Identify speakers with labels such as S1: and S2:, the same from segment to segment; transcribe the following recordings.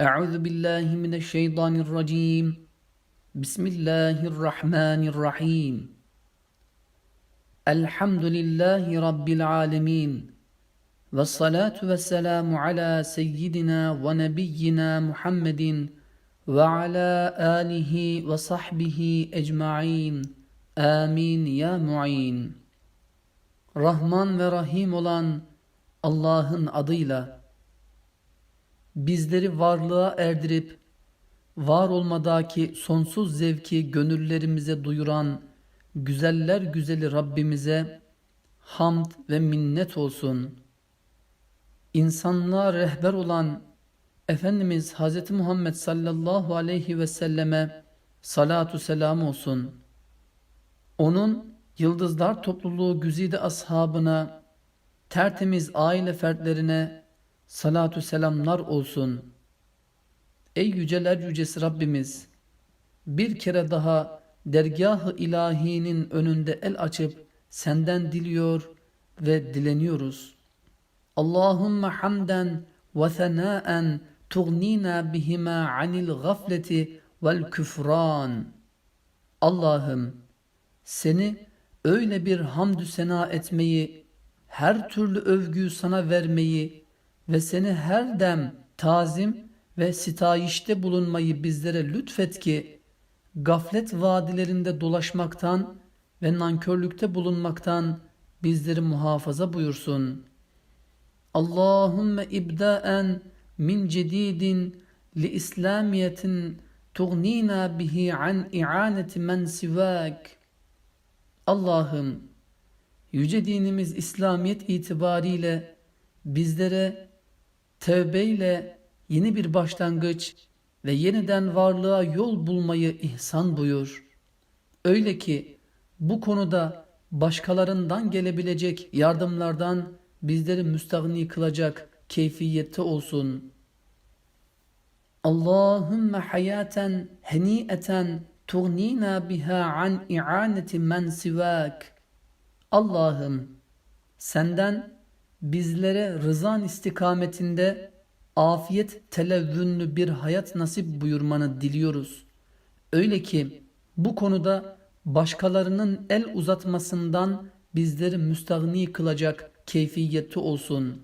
S1: Euzu billahi mineşşeytanirracim. Bismillahirrahmanirrahim. Elhamdülillahi rabbil alamin. Ve salatu ve selamu ala seyyidina ve nebiyyina Muhammedin ve ala alihi ve sahbihi ecmaîn. Amin ya muin. Rahman ve Rahim olan Allah'ın adıyla bizleri varlığa erdirip var olmadaki sonsuz zevki gönüllerimize duyuran güzeller güzeli Rabbimize hamd ve minnet olsun. İnsanlığa rehber olan Efendimiz Hz. Muhammed sallallahu aleyhi ve selleme salatu selam olsun. Onun yıldızlar topluluğu güzide ashabına, tertemiz aile fertlerine salatu selamlar olsun. Ey yüceler yücesi Rabbimiz, bir kere daha dergah-ı ilahinin önünde el açıp senden diliyor ve dileniyoruz. Allahümme hamden ve senaen tugnina bihima anil gafleti vel küfran. Allah'ım seni öyle bir hamdü sena etmeyi, her türlü övgüyü sana vermeyi ve seni her dem tazim ve sitayişte bulunmayı bizlere lütfet ki, gaflet vadilerinde dolaşmaktan ve nankörlükte bulunmaktan bizleri muhafaza buyursun. Allahümme ibdaen min cedidin li İslamiyetin tugnina bihi an i'aneti men sivak. Allah'ım yüce dinimiz İslamiyet itibariyle bizlere tövbeyle yeni bir başlangıç ve yeniden varlığa yol bulmayı ihsan buyur. Öyle ki bu konuda başkalarından gelebilecek yardımlardan bizleri müstahni kılacak keyfiyette olsun. Allahümme hayaten heniyeten tugnina biha an i'aneti men sivak. Allah'ım senden bizlere rızan istikametinde afiyet televvünlü bir hayat nasip buyurmanı diliyoruz. Öyle ki bu konuda başkalarının el uzatmasından bizleri müstahni kılacak keyfiyeti olsun.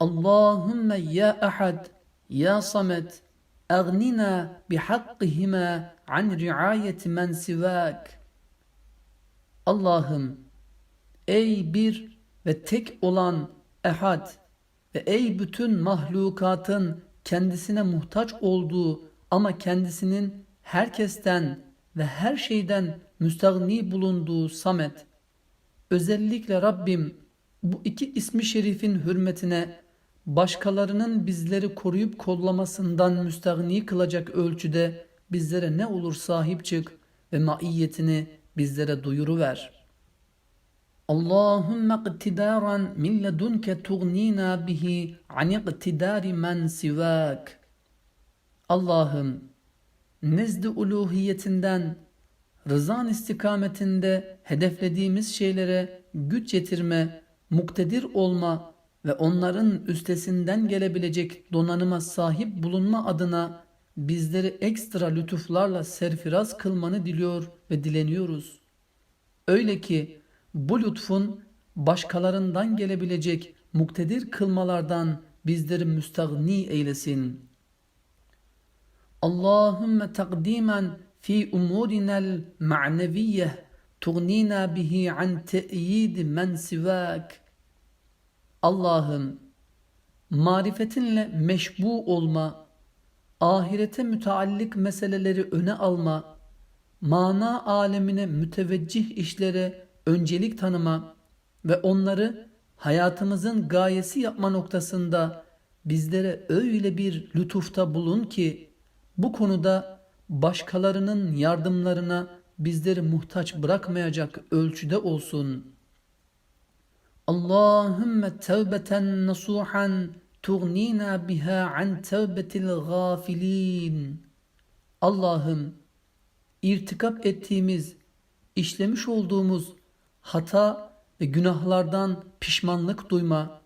S1: Allahümme ya ahad ya samet اغننا بحقهما عن رعاية men sivak. Allah'ım ey bir ve tek olan ehad ve ey bütün mahlukatın kendisine muhtaç olduğu ama kendisinin herkesten ve her şeyden müstahni bulunduğu Samet. Özellikle Rabbim bu iki ismi şerifin hürmetine başkalarının bizleri koruyup kollamasından müstahni kılacak ölçüde bizlere ne olur sahip çık ve maiyetini bizlere duyuruver. Allahümme iktidaran min ledunke tugnina bihi an iktidari men sivak. Allah'ım nezd-i uluhiyetinden rızan istikametinde hedeflediğimiz şeylere güç yetirme, muktedir olma ve onların üstesinden gelebilecek donanıma sahip bulunma adına bizleri ekstra lütuflarla serfiraz kılmanı diliyor ve dileniyoruz. Öyle ki bu lütfun başkalarından gelebilecek muktedir kılmalardan bizleri müstahni eylesin. Allahümme takdimen fi umurinel ma'neviyyeh tugnina bihi an te'yid men sivak. Allah'ım marifetinle meşbu olma, ahirete müteallik meseleleri öne alma, mana alemine müteveccih işlere öncelik tanıma ve onları hayatımızın gayesi yapma noktasında bizlere öyle bir lütufta bulun ki bu konuda başkalarının yardımlarına bizleri muhtaç bırakmayacak ölçüde olsun.'' Allahümme tevbeten nasuhan tugnina biha an tevbetil gafilin. Allah'ım irtikap ettiğimiz, işlemiş olduğumuz hata ve günahlardan pişmanlık duyma,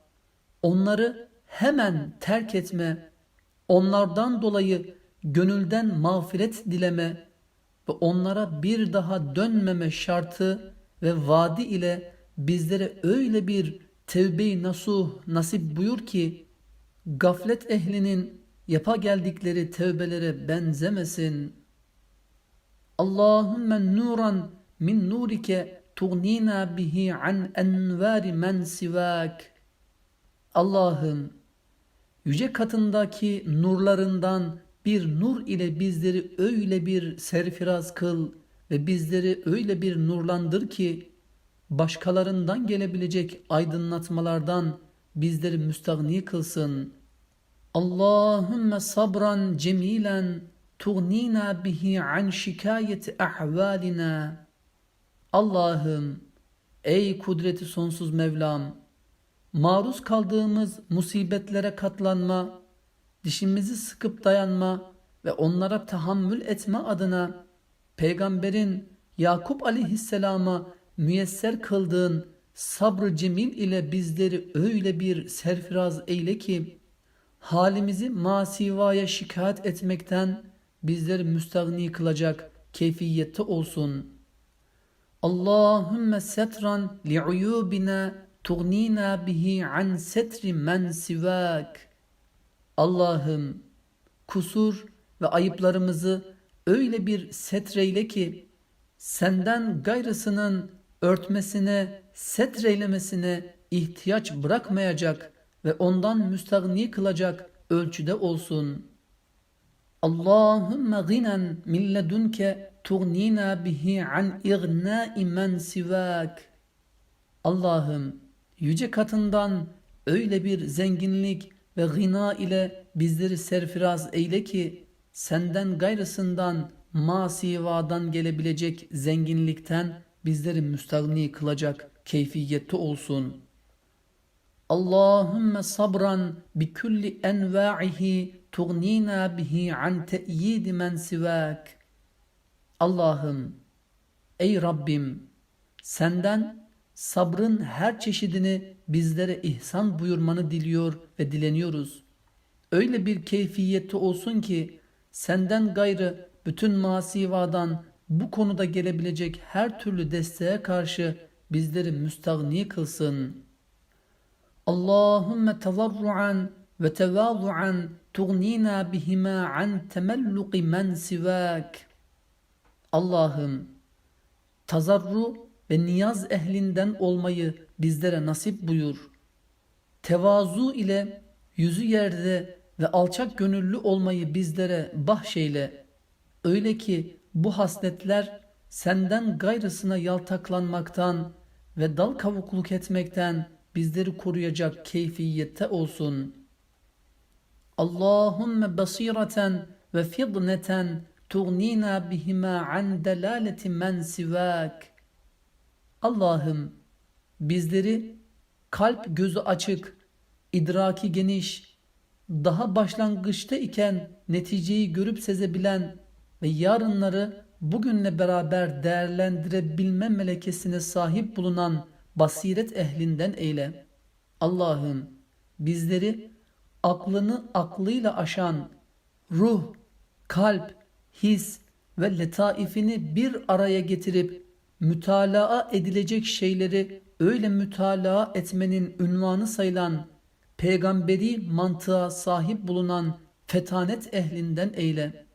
S1: onları hemen terk etme onlardan dolayı gönülden mağfiret dileme ve onlara bir daha dönmeme şartı ve vaadi ile bizlere öyle bir tevbe-i nasuh nasip buyur ki gaflet ehlinin yapa geldikleri tevbelere benzemesin. Allahümme nuran min nurike tugnina bihi an envari men sivak. Allah'ım yüce katındaki nurlarından bir nur ile bizleri öyle bir serfiraz kıl ve bizleri öyle bir nurlandır ki başkalarından gelebilecek aydınlatmalardan bizleri müstahni kılsın. Allahümme sabran cemilen tugnina bihi an şikayeti ahvalina. Allah'ım ey kudreti sonsuz Mevlam maruz kaldığımız musibetlere katlanma, dişimizi sıkıp dayanma ve onlara tahammül etme adına peygamberin Yakup aleyhisselama müyesser kıldığın sabrı cemil ile bizleri öyle bir serfiraz eyle ki halimizi masivaya şikayet etmekten bizleri müstahni kılacak keyfiyette olsun. Allahümme setran li'uyubina tugnina bihi an setri men sivak. Allah'ım kusur ve ayıplarımızı öyle bir setreyle ki senden gayrısının örtmesine, setreylemesine ihtiyaç bırakmayacak ve ondan müstahni kılacak ölçüde olsun. Allahümme ginen min ledunke tugnina bihi an ignai men sivak. Allah'ım yüce katından öyle bir zenginlik ve gına ile bizleri serfiraz eyle ki senden gayrısından masivadan gelebilecek zenginlikten bizleri müstahni kılacak keyfiyette olsun. Allahümme sabran bi kulli enva'ihi tugnina bihi an te'yidi men sivak. Allah'ım, ey Rabbim, senden sabrın her çeşidini bizlere ihsan buyurmanı diliyor ve dileniyoruz. Öyle bir keyfiyette olsun ki senden gayrı bütün masivadan bu konuda gelebilecek her türlü desteğe karşı bizleri müstahni kılsın. Allahümme tazarruan ve tevazuan tugnina bihima an temelluqi men sivak. Allah'ım tazarru ve niyaz ehlinden olmayı bizlere nasip buyur. Tevazu ile yüzü yerde ve alçak gönüllü olmayı bizlere bahşeyle. Öyle ki bu hasletler senden gayrısına yaltaklanmaktan ve dal kavukluk etmekten bizleri koruyacak keyfiyette olsun. Allahümme basireten ve fidneten tugnina bihima an delaleti men sivak. Allah'ım bizleri kalp gözü açık, idraki geniş, daha başlangıçta iken neticeyi görüp sezebilen ve yarınları bugünle beraber değerlendirebilme melekesine sahip bulunan basiret ehlinden eyle. Allah'ım bizleri aklını aklıyla aşan ruh, kalp, his ve letaifini bir araya getirip mütalaa edilecek şeyleri öyle mütalaa etmenin ünvanı sayılan peygamberi mantığa sahip bulunan fetanet ehlinden eyle.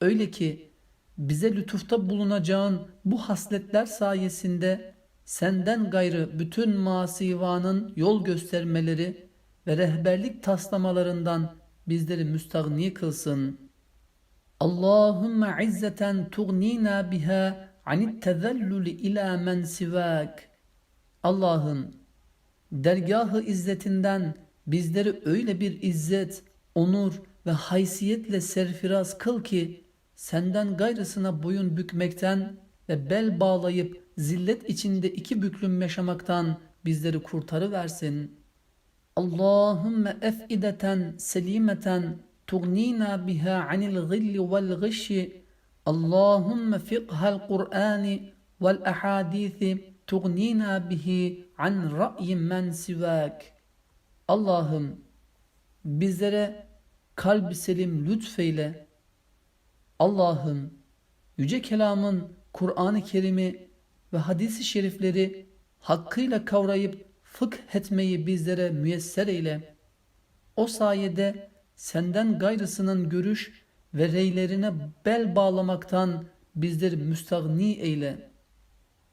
S1: Öyle ki bize lütufta bulunacağın bu hasletler sayesinde senden gayrı bütün masivanın yol göstermeleri ve rehberlik taslamalarından bizleri müstahni kılsın. Allahümme izzeten tugnina biha anit tezellül ila men sivak. Allah'ım dergahı izzetinden bizleri öyle bir izzet, onur ve haysiyetle serfiraz kıl ki senden gayrısına boyun bükmekten ve bel bağlayıp zillet içinde iki büklüm yaşamaktan bizleri kurtarıversin. Allahümme efideten selimeten anil gilli vel gışi Allahümme fiqhal Kur'ani vel ahadithi tugnina bihi an ra'yi men sivak. Allah'ım bizlere kalbi selim lütfeyle. Allah'ım yüce kelamın Kur'an-ı Kerim'i ve hadisi şerifleri hakkıyla kavrayıp fıkh etmeyi bizlere müyesser eyle. O sayede senden gayrısının görüş ve reylerine bel bağlamaktan bizleri müstagni eyle.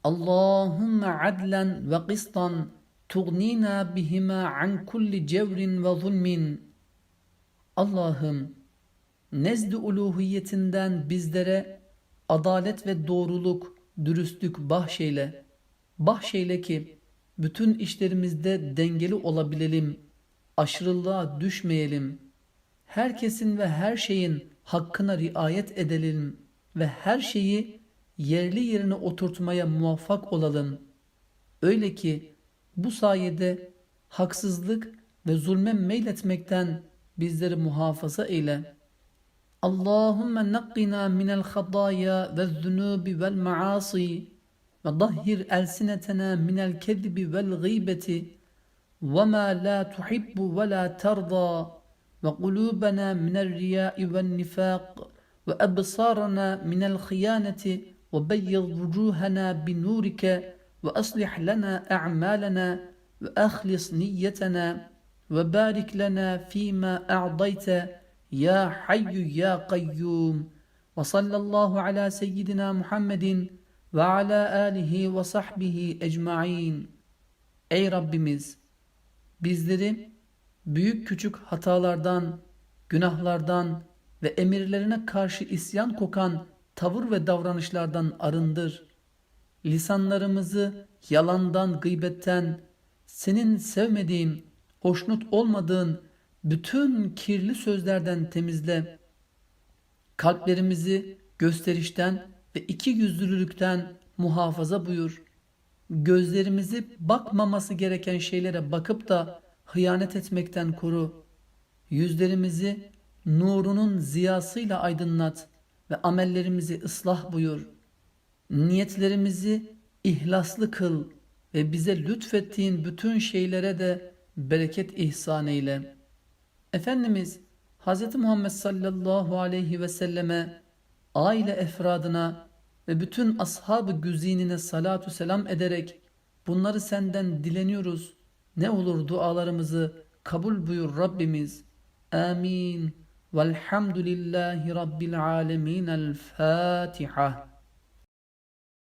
S1: Allahümme adlen ve kıstan tugnina bihima an kulli cevrin ve zulmin. Allah'ım nezd-i uluhiyetinden bizlere adalet ve doğruluk, dürüstlük bahşeyle. Bahşeyle ki bütün işlerimizde dengeli olabilelim, aşırılığa düşmeyelim. Herkesin ve her şeyin hakkına riayet edelim ve her şeyi yerli yerine oturtmaya muvaffak olalım. Öyle ki bu sayede haksızlık ve zulme meyletmekten bizleri muhafaza eyle. Allahümme naqqina minel khadaya ve zunubi vel maasi ve dahhir elsinetena minel kezibi vel gıybeti ve ma la tuhibbu ve la terda ve kulubena minel riyai vel nifaq ve ebsarana minel khiyaneti ve beyyid vucuhana binurike ve aslih lana a'malana ve ahlis niyetena ve barik lana fîmâ a'dayte ya hayyu ya kayyum ve sallallahu ala seyyidina Muhammedin ve ala alihi ve sahbihi ecmain. Ey Rabbimiz! Bizleri büyük küçük hatalardan, günahlardan ve emirlerine karşı isyan kokan tavır ve davranışlardan arındır. Lisanlarımızı yalandan, gıybetten, senin sevmediğin, hoşnut olmadığın bütün kirli sözlerden temizle. Kalplerimizi gösterişten ve iki yüzlülükten muhafaza buyur. Gözlerimizi bakmaması gereken şeylere bakıp da hıyanet etmekten koru. Yüzlerimizi nurunun ziyasıyla aydınlat ve amellerimizi ıslah buyur. Niyetlerimizi ihlaslı kıl ve bize lütfettiğin bütün şeylere de bereket ihsan eyle. Efendimiz Hz. Muhammed sallallahu aleyhi ve selleme, aile efradına ve bütün ashab-ı güzinine salatu selam ederek bunları senden dileniyoruz. Ne olur dualarımızı kabul buyur Rabbimiz. Amin. Velhamdülillahi Rabbil alemin. El Fatiha.